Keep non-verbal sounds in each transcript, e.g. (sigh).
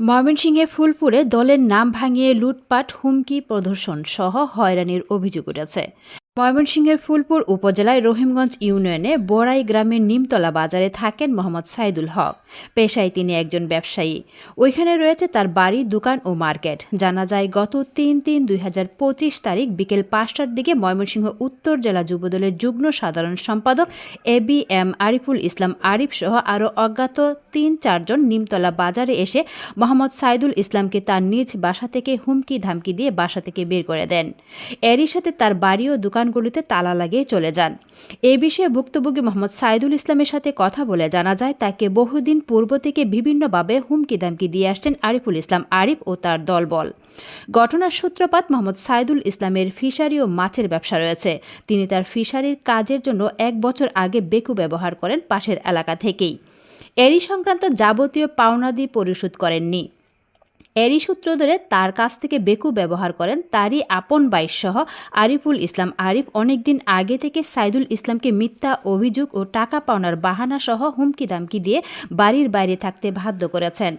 ময়মনসিংহে ফুলপুরে দলের নাম ভাঙিয়ে লুটপাট হুমকি প্রদর্শন সহ হয়রানির অভিযোগ উঠেছে। ময়মনসিংহের ফুলপুর উপজেলায় রহিমগঞ্জ ইউনিয়নে বড়াই গ্রামের নিমতলা বাজারে থাকেন মোহাম্মদ সাইদুল হক। পেশায় তিনি একজন ব্যবসায়ী। ওইখানে রয়েছে তার বাড়ি, দোকান ও মার্কেট। জানা যায়, গত তিন তিন দুই তারিখ বিকেল পাঁচটার দিকে ময়মনসিংহ উত্তর জেলা যুবদলের যুগ্ম সাধারণ সম্পাদক A B M Ariful Islam Arif সহ আরও অজ্ঞাত তিন চারজন নিমতলা বাজারে এসে মোহাম্মদ সাইদুল ইসলামকে তার নিজ বাসা থেকে হুমকি ধামকি দিয়ে বাসা থেকে বের করে দেন। এরই সাথে তার বাড়ি ও দোকানগুলিতে তালা লাগিয়ে চলে যান। এ বিষয়ে ভুক্তভোগী মোহাম্মদ সাইদুল ইসলামের সাথে কথা বলে জানা যায়, তাকে বহুদিন পূর্ব থেকে বিভিন্নভাবে হুমকি দামকি দিয়ে আসছেন আরিফুল ইসলাম, আরিফ ও তার দলবল। ঘটনার সূত্রপাত মোহাম্মদ সাইদুল ইসলামের ফিশারি ও মাছের ব্যবসা রয়েছে। তিনি তার ফিশারির কাজের জন্য এক বছর আগে বেকু ব্যবহার করেন পাশের এলাকা থেকেই। এরই সংক্রান্ত যাবতীয় পাওনাদি পরিশোধ করেননি। এরই সূত্র ধরে তার কাছ থেকে বেকু ব্যবহার করেন তারই আপন বাইশসহ আরিফুল ইসলাম। আরিফ অনেকদিন আগে থেকে সাইদুল ইসলামকে মিথ্যা অভিযোগ ও টাকা পাওনার বাহানাসহ হুমকি দামকি দিয়ে বাড়ির বাইরে থাকতে বাধ্য করেছেন।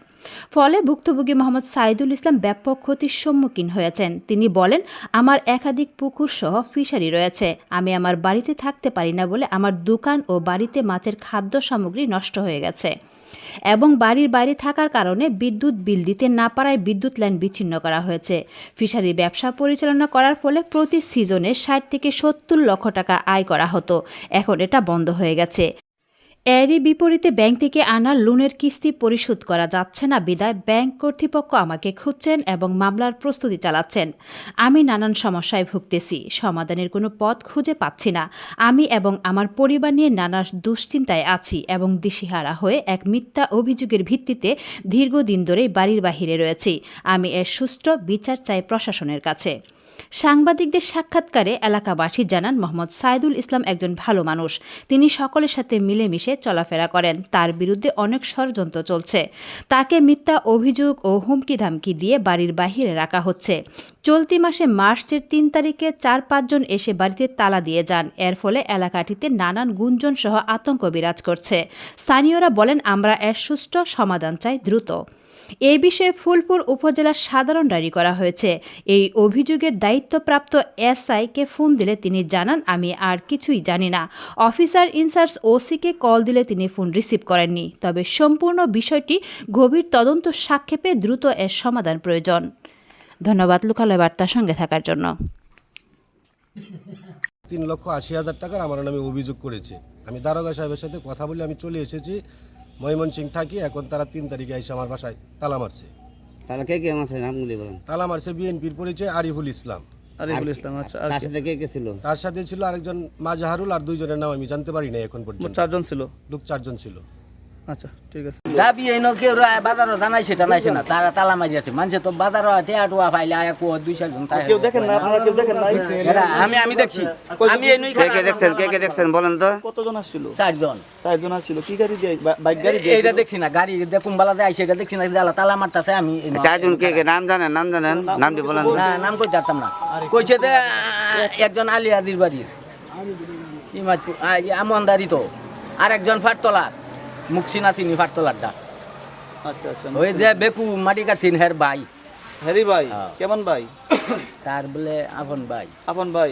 ফলে ভুক্তভোগী মোহাম্মদ সাইদুল ইসলাম ব্যাপক ক্ষতির সম্মুখীন হয়েছেন। তিনি বলেন, আমার একাধিক পুকুর সহ ফিশারি রয়েছে। আমি আমার বাড়িতে থাকতে পারি না বলে আমার দোকান ও বাড়িতে মাছের খাদ্য সামগ্রী নষ্ট হয়ে গেছে এবং বাড়ির বাইরে থাকার কারণে বিদ্যুৎ বিল দিতে না পারায় বিদ্যুৎ লাইন বিচ্ছিন্ন করা হয়েছে। ফিশারি ব্যবসা পরিচালনা করার ফলে প্রতি সিজনে ষাট থেকে সত্তর লক্ষ টাকা আয় করা হতো। এখন এটা বন্ধ হয়ে গেছে। এরই বিপরীতে ব্যাংক থেকে আনা লোনের কিস্তি পরিশোধ করা যাচ্ছে না বিদায়। ব্যাংক কর্তৃপক্ষ আমাকে খুঁজছেন এবং মামলার প্রস্তুতি চালাচ্ছেন। আমি নানান সমস্যায় ভুগতেছি। সমাধানের কোনো পথ খুঁজে পাচ্ছি না। আমি এবং আমার পরিবার নিয়ে নানা দুশ্চিন্তায় আছি এবং দিশেহারা হয়ে এক মিথ্যা অভিযোগের ভিত্তিতে দীর্ঘদিন ধরেই বাড়ির বাহিরে রয়েছি। আমি এর সুষ্ঠু বিচার চাই প্রশাসনের কাছে। সাংবাদিকদের সাক্ষাৎকারে এলাকাবাসী জানান, মোহাম্মদ সাইদুল ইসলাম একজন ভালো মানুষ। তিনি সকলের সাথে মিলেমিশে চলাফেরা করেন। তার বিরুদ্ধে অনেক ষড়যন্ত্র চলছে। তাকে মিথ্যা অভিযোগ ও হুমকি ধামকি দিয়ে বাড়ির বাহিরে রাখা হচ্ছে। চলতি মাসে মার্চের তিন তারিখে চার পাঁচজন এসে বাড়িতে তালা দিয়ে যান। এর ফলে এলাকাটিতে নানান গুঞ্জন সহ আতঙ্ক বিরাজ করছে। স্থানীয়রা বলেন, আমরা এর সুষ্ঠু সমাধান চাই দ্রুত। এ বিষয়ে ফুলপুর উপজেলার সাধারণ ডায়েরি করা হয়েছে। এই অভিযোগের দায়িত্বপ্রাপ্ত এসআইকে ফোন দিলে তিনি জানান, আমি আর কিছুই জানি না। অফিসার ইনচার্জ ওসিকে কল দিলে তিনি ফোন রিসিভ করেননি। তবে সম্পূর্ণ বিষয়টি গভীর তদন্ত সাক্ষেপে দ্রুত এর সমাধান প্রয়োজন। ধন্যবাদ লোকালয় বার্তার সঙ্গে থাকার জন্য। তিন লক্ষ আশি হাজার টাকার আমার নামে অভিযোগ করেছে। আমি দারোগা সাহেবের সাথে কথা বলে আমি চলে এসেছি। ময়মনসিং থাকি এখন তারা তিন তারিখে এসে আমার বাসায় তালা মারছে। তাহলে কে কে আছে নামগুলি বলেন। তালা মারছে বিএনপির পরিচয় আরিফুল ইসলাম। আরিফুল ইসলাম আচ্ছা তার সাথে কে কে ছিল? তার সাথে ছিল আরেকজন মাজাহারুল আর দুইজনের নাম আমি জানতে পারি না এখন পর্যন্ত। চারজন ছিল? লোক চারজন ছিল। আচ্ছা ঠিক আছে। দাবি এই বাজারও না তারা তালা মারি আছে। মানুষে তো বাজারও টেয়া টুয়া ফাইলে আয়া কুয়া দুই চারজন তাই কেউ দেখেন না? আপনারা কেউ দেখেন না? আমি আমি দেখছি। আমি এই নই কে কে দেখছেন? কে কে দেখছেন? বলেন তো। কতজন আসছিল? চারজন। চারজন আসছিল। কি গাড়ি দিয়ে বাইক গাড়ি দিয়ে এইটা দেখছি না। গাড়ি দেখুন বালা দেয় সেটা দেখছি না। জালা তালা মারতাছে আমি চারজন কে কে? নাম জানেন নাম জানেন? নামটি বলেন না নাম কই জানতাম না। কইছে যে একজন আলী আদির বাড়ির। ইমাজপুর আমন্দারি তো। আর একজন ফাটতলার। মুকসিনা চিনি ফাটতলারটা আচ্ছা আচ্ছা ওই যে বেকু মাটি কাটছিন হের ভাই। হ্যারি ভাই হ্যাঁ। কেমন ভাই? তার বলে আপন ভাই। আপন ভাই।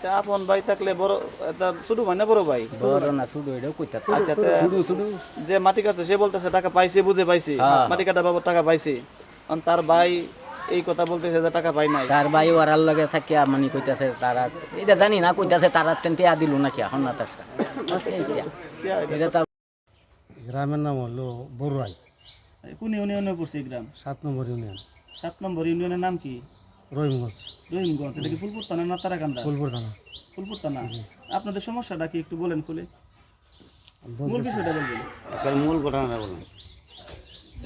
তা আপন ভাই থাকলে বড় এটা শুধু ভাই না বড় ভাই? বড় না শুধু এটাও কইতাছে। আচ্ছা শুধু শুধু যে মাটি কাটছে সে বলতেছে টাকা পাইছে বুঝে পাইছে। হ্যাঁ। মাটি কাটা বাবদ টাকা পাইছে। অন তার ভাই এই কথা বলতেছে যে টাকা পাই নাই। তার ভাই ওরার লগে থাকিয়া মানে কইতাছে তারা এটা জানি না কইতাছে তারা তেনতে আদিল নাকি এখন না তার (coughs) এটা তার গ্রামের নাম হলো বড়ুয়াই কোন ইউনিয়নে পড়ছে এই গ্রাম? সাত নম্বর ইউনিয়ন। সাত নম্বর ইউনিয়নের নাম কি? রহিমগঞ্জ। রহিমগঞ্জ এটা কি ফুলপুর থানা না তারাকান্দা? ফুলপুর থানা ফুলপুর থানা আপনাদের সমস্যাটা কি একটু বলেন খুলে। মূল বিষয়টা বলবেন। মূল ঘটনাটা বলেন।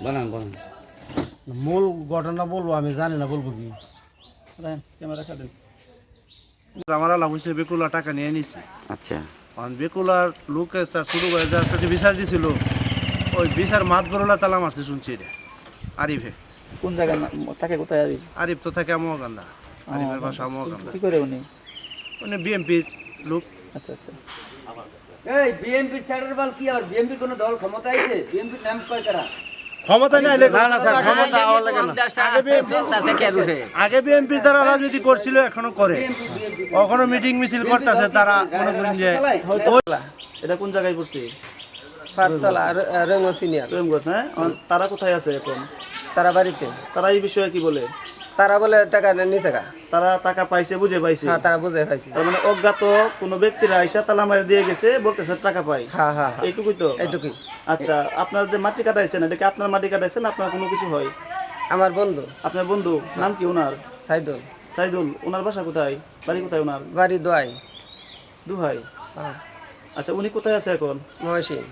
বলেন বলেন। মূল ঘটনা বলব আমি জানি না বলব কি? ক্যামেরা কাটেন আমার আলাপ হয়েছে বেকুলা টাকা নিয়ে নিছে। আচ্ছা। বেকুলার লোকে তার শুরু করে যার কাছে বিচার দিছিল ওই বিচার মাত বরলা তালা মারছে শুনছি এটা। আরিফে। কোন জায়গায় তাকে কোথায় আরি আরিফ তো থাকে আমগান্দা আরিফের বাসা আমগান্দা কি করে উনি? মানে বিএমপির লোক। আচ্ছা আচ্ছা। এই বিএমপির স্যারের বল কি আর বিএমপি কোন দল ক্ষমতা আইছে বিএমপির নাম কয় কারা ক্ষমতা নাই আইলে না না স্যার ক্ষমতা হওয়ার লাগে না। দেশটা চলতেছে কে রুটে আগে বিএনপি তারা রাজনীতি করছিল এখনও করে। কখনো মিটিং মিছিল করতেছে তারা মনে করেন যে এটা কোন জায়গায় পড়ছে? হ্যাঁ? তারা কোথায় আছে এখন? তারা বাড়িতে। তারা এই বিষয়ে কি বলে? তারা বলে টাকা নিচে গা। তারা টাকা পাইছে বুঝে পাইছে। হ্যাঁ তারা বুঝে পাইছে। তার মানে অজ্ঞাত কোনো ব্যক্তিরা আইসা তালা মারি দিয়ে গেছে বলতেছে টাকা পাই। হ্যাঁ হ্যাঁ হ্যাঁ। এইটুকুই তো? এইটুকুই। আচ্ছা আপনার যে মাটি কাটাইছেন এটা কি আপনার মাটি কাটাইছেন? আপনার কোনো কিছু হয়? আমার বন্ধু। আপনার বন্ধু নাম কি ওনার? সাইদুল। সাইদুল ওনার বাসা কোথায়? বাড়ি কোথায় ওনার? বাড়ি দোয়াই। দুহাই? হ্যাঁ। আচ্ছা উনি কোথায় আছে এখন? মহসিন।